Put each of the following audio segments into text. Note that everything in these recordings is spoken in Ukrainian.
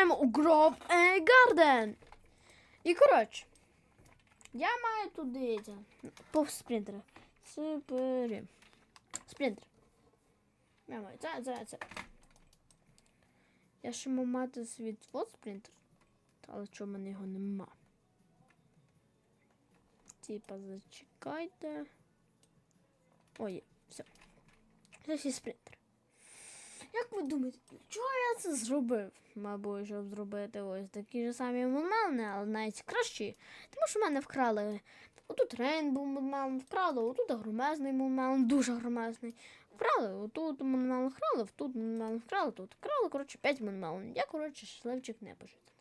граємо у Grove Garden. І коротше, я маю дивіться, по спринтера. Супер. Спринтер. Я маю це, це, це. Я ще мав мати свій от спринтер. Але чого в мене його нема? Типа, зачекайте. Ой, все. Це всі спринтер. Як ви думаєте, чого я це зробив? Мабуть, щоб зробити ось такі ж самі мунмелни, але навіть кращі. Тому що в мене вкрали. Отут Рейнбоw мунмелн вкрали, отут громезний мунмелн, дуже громезний. Вкрали, отут мунмелн вкрали, тут мунмелн вкрали, тут вкрали, коротше, 5 мунмелн. Я, коротше, щасливчик не пожити.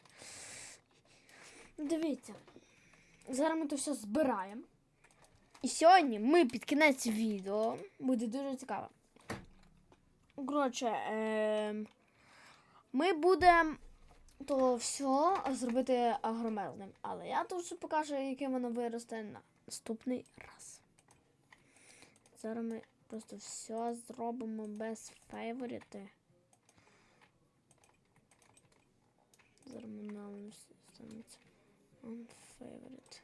Дивіться. Зараз ми то все збираємо. І сьогодні ми під кінець відео буде дуже цікаво. Коротше, ем, ми будемо то все зробити агромезним. Але я тут покажу, яке воно виросте на наступний раз. Зараз ми просто все зробимо без фейворіти. Зараз нам станеться on favorite.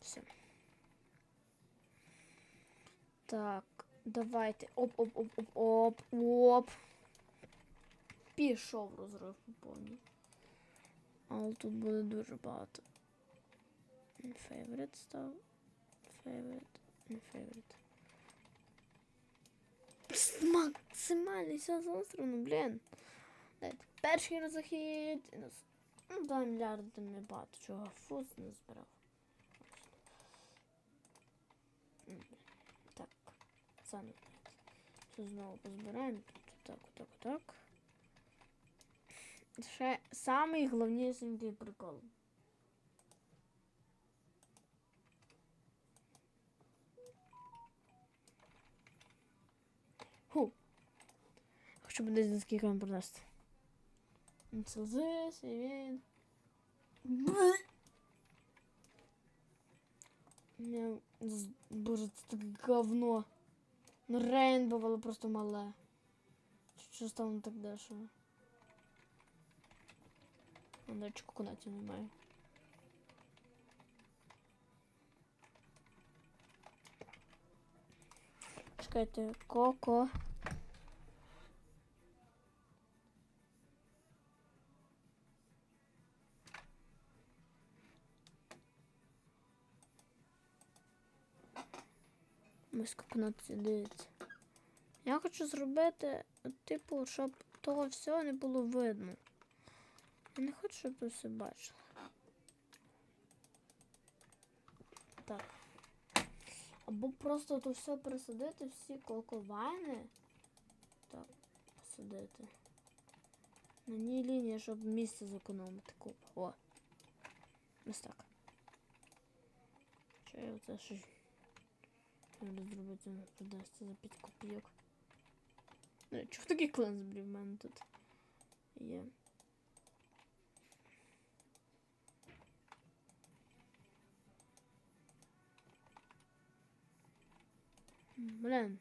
Все. Так, давайте. Оп, оп, оп, оп, оп, оп. Пішов розрив по повній. Але тут буде дуже багато. Favorite став. Favorite. Favorite. Максимальний все заострено, блін. Дайте перший розхід. Ну, 2 мільярди не багато чого. Фуз не збирав. М, Так. Це не так. Це знову позбираємо. Тут так, так, так. Ще самий головнісінький прикол. Ху. Хочу би десь за скільки вам продасти. Це здесь, і він. Я... з- Боже, це таке говно. Ну, Рейнбо було просто мале. Що стало так дешево? А дальше коконатів немає. Чекайте, коко. Ось коконат дивіться. Я хочу зробити, типу, щоб того всього не було видно. Я не хочу, щоб ви все бачили. Так. Або просто то все присадити, всі коковайни. Так, посадити. На ній лінії, щоб місце зекономити. О. Ось так. Що я оце ще Треба зробити продасться за 5 копійок. До речі, в такий клан збрів в мене тут є. Блін.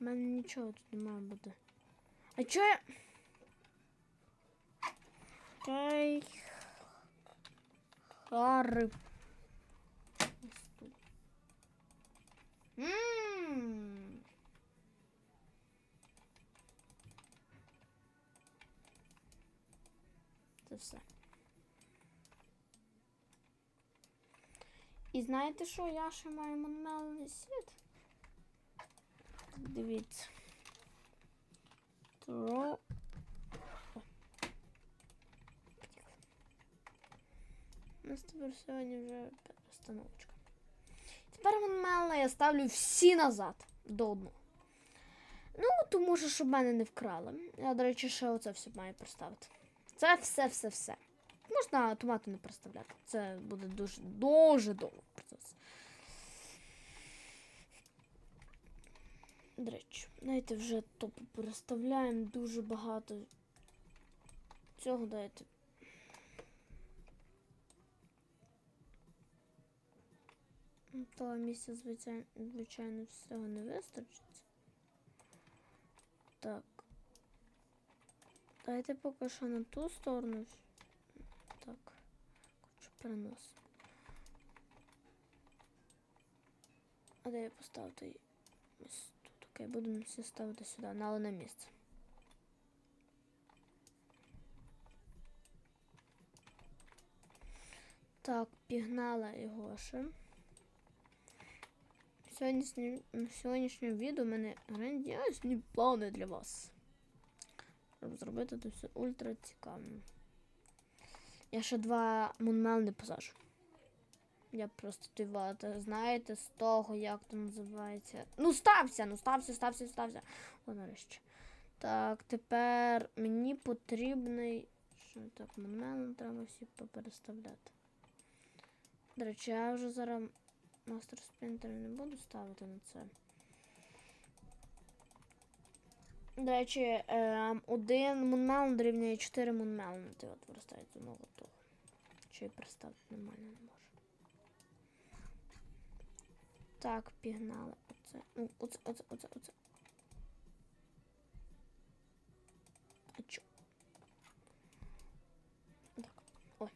У мене нічого тут не має бути. А чо я? Кай. Харп. Ммм. Це все. І знаєте що? Я ще маю монмелний світ. Дивіться. Тро. У нас тепер сьогодні вже перестановочка. Тепер монмелна я ставлю всі назад до одного. Ну, тому що щоб мене не вкрали. Я, до речі, ще оце все маю поставити. Це все-все-все. Можна томату не представляти. Це буде дуже дуже довго процес. До речі, знаєте, вже то переставляємо дуже багато. Цього дайте. Того місця, звичайно, звичайно, всього не вистачить. Так. Дайте поки що на ту сторону. Так. Хочу перенос. А де я поставити її? Тут. Окей, будемо всі ставити сюди, на одне місце. Так, пігнала його ще. Сьогоднішнє, в сьогоднішньому відео в мене грандіозні плани для вас. Щоб зробити це все ультра цікавим. Я ще два мунмел не посажу. Я просто тивата, знаєте, з того, як то називається. Ну, стався, ну стався, стався, стався. О, нарешті. Так, тепер мені потрібний. Що так, мунмел треба всі попереставляти. До речі, я вже зараз мастер спринтер не буду ставити на це. До речі, е, один мунмелн дорівнює 4 мунмелни. Ти от виростають з одного того. Чи представити нормально не можу. Так, пігнали. Оце. Ну, оце, оце, оце, оце. А чо? Так. Ой.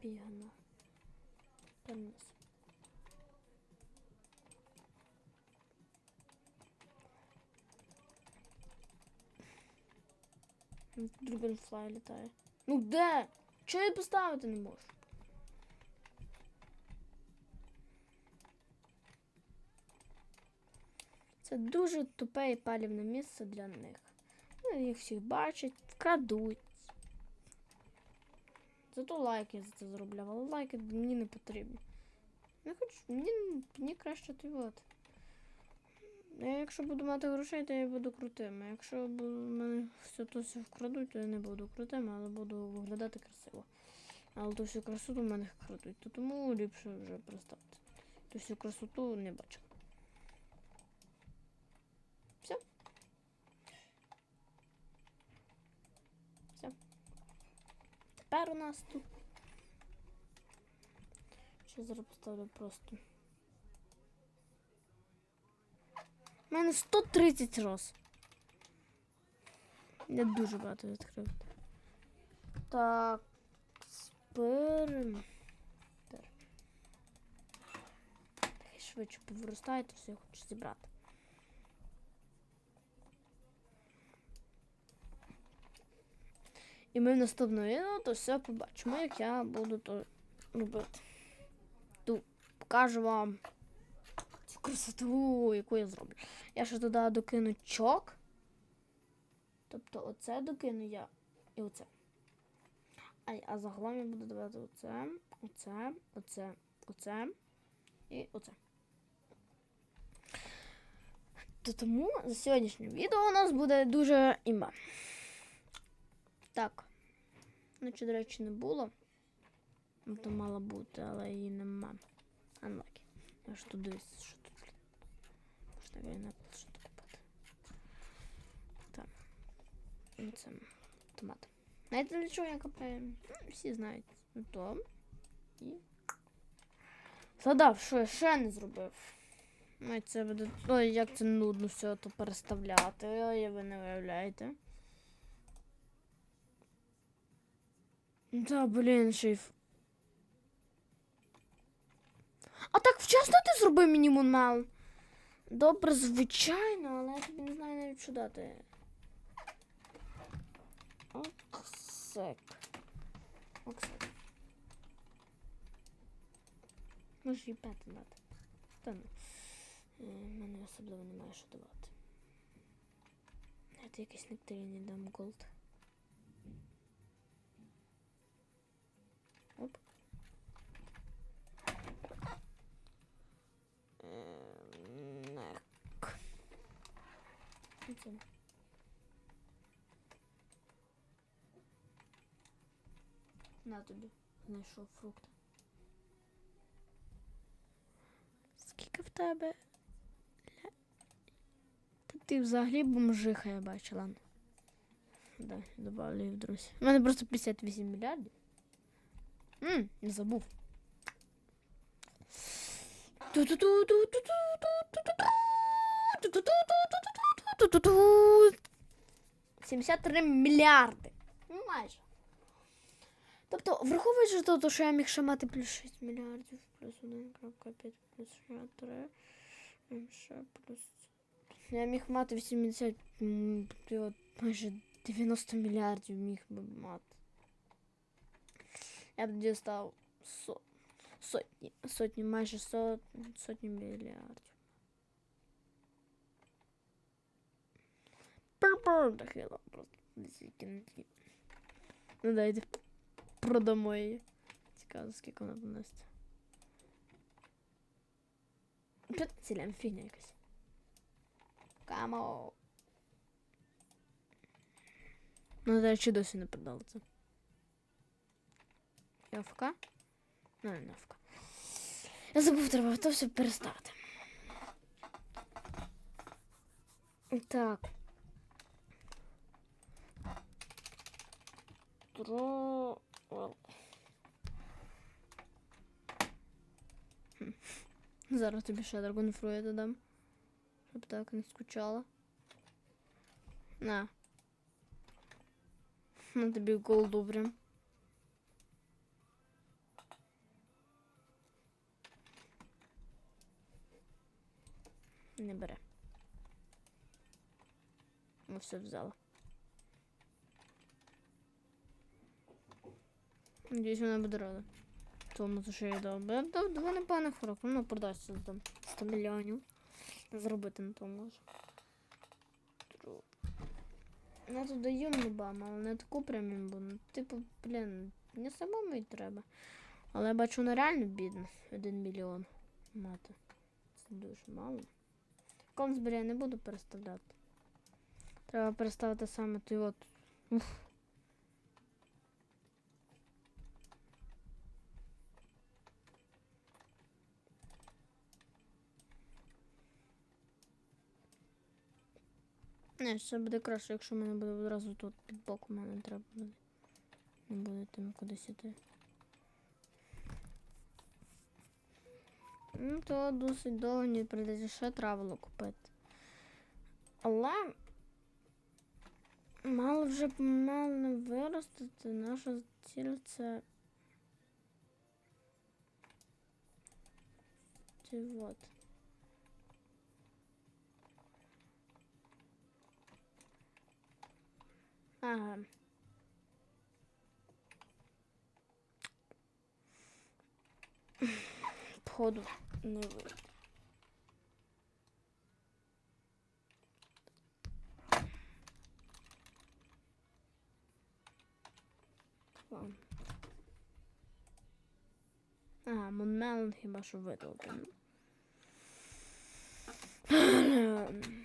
Пігнали. Перенес. Друбенфлай літає. Ну де? Чого я поставити не можу? Це дуже тупе і палівне місце для них. Ну, їх всіх бачать, вкрадуть. Зато лайки за це заробляв, але лайки мені не потрібні. Я хочу, мені, мені краще ти от. Я якщо буду мати грошей, то я буду крутим. А якщо бу- мене все то все вкрадуть, то я не буду крутим, але буду виглядати красиво. Але ту всю красоту в мене крадуть, то тому ліпше вже представити. Ту всю красоту не бачу. Все. Все. Тепер у нас тут. Ще зараз поставлю просто. У мене 130 роз. Я дуже багато відкрив. Так. Хай швидше повиростає, то все я хочу зібрати. І ми в наступному відео то все побачимо, як я буду то робити. Ту покажу вам красоту, яку я зроблю. Я ще туди докину чок. Тобто оце докину я і оце. А, а загалом я буду давати оце, оце, оце, оце і оце. То тому за сьогоднішнє відео у нас буде дуже імба. Так. Ну, чи, до речі, не було. Ну, То мала бути, але її нема. Unlucky. Я ж тут дивлюсь, що тут. Я не що тут купити. Так. І це томат. Знаєте, для чого я купляю? Ну, всі знають. Ну, То. І. Згадав, що я ще не зробив. Ой, це буде. Ой, як це нудно все то переставляти. Ой, ви не виявляєте. Да, блін, шиф. А так вчасно ти зробив мені мунмел? Добре, звичайно, але я тобі не знаю навіть що дати. Оксек. Оксек. Може і п'яти дати. Та ну. В мене особливо немає що давати. Це якийсь нектаріні дам голд. Оце. На тобі. Знайшов фрукти. Скільки в тебе? Та ти взагалі бомжиха, я бачила. Да, добавлю її в друзі. У мене просто 58 мільярдів. Ммм, не забув. 73 мільярди. Ну, майже. Тобто, враховуючи то, що я міг ще мати плюс 6 мільярдів, плюс 1.5, плюс ще 3, м, ще плюс... Я міг мати 80, м, от майже 90 мільярдів міг би мати. Я б тоді став со, сотні, сотні, майже сот, сотні мільярдів. Пер-пер, дахила просто. Десятки на ті. Ну дайте продамо її. Цікаво, скільки вона приносить. Цілям фігня якась. Камо. Ну, до речі, досі не продали це. Я АФК? Ну, не АФК. Я забув, треба то все переставити. Так. Тро... Well. Хм. Зараз тобі ще драгонфруя додам. Щоб так не скучала. На. На тобі голду прям. Не бере. Ну все взяла. Надіюсь, вона буде рада. Тому то, що я дав. Бо Я дав два непоганих уроки. Ну, продасться за там 100 мільйонів. Зробити на тому може. Я тут даю нубам, але не таку прям. Ну, типу, блін, не самому й треба. Але я бачу, вона реально бідна. Один мільйон мати. Це дуже мало. Консбері я не буду переставляти. Треба переставити саме той от. Уф. Не, все буде краще, якщо мене буде одразу тут під боком, мене треба буде. Не буде там кудись іти. Ну, то досить довго не прийдеться ще травело купити. Але мало вже помало виростити. Наша ціль це. Це вот. Ага. Походу не вийде. Ладно. Ага, Монмелон хіба що видалити.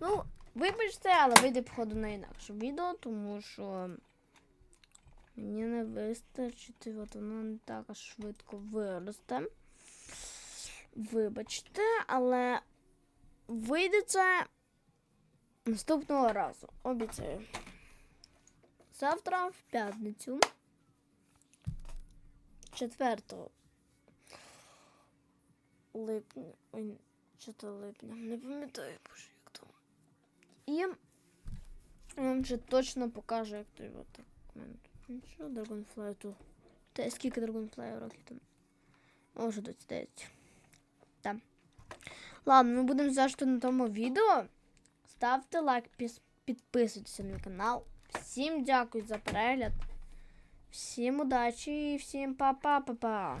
Ну, вибачте, але вийде походу на інакше відео, тому що мені не вистачить, от воно не так швидко виросте. Вибачте, але вийде це наступного разу. Обіцяю. Завтра в п'ятницю. 4 липня. Ой, 4 липня. Не пам'ятаю, боже. І вам вже точно покажу, як той от документ. Ну що, Dragonfly тут? Та скільки Dragonfly років там? Може 29. Так. Ладно, ми будемо завжди на тому відео. Ставте лайк, підписуйтесь на канал. Всім дякую за перегляд. Всім удачі і всім па-па-па-па.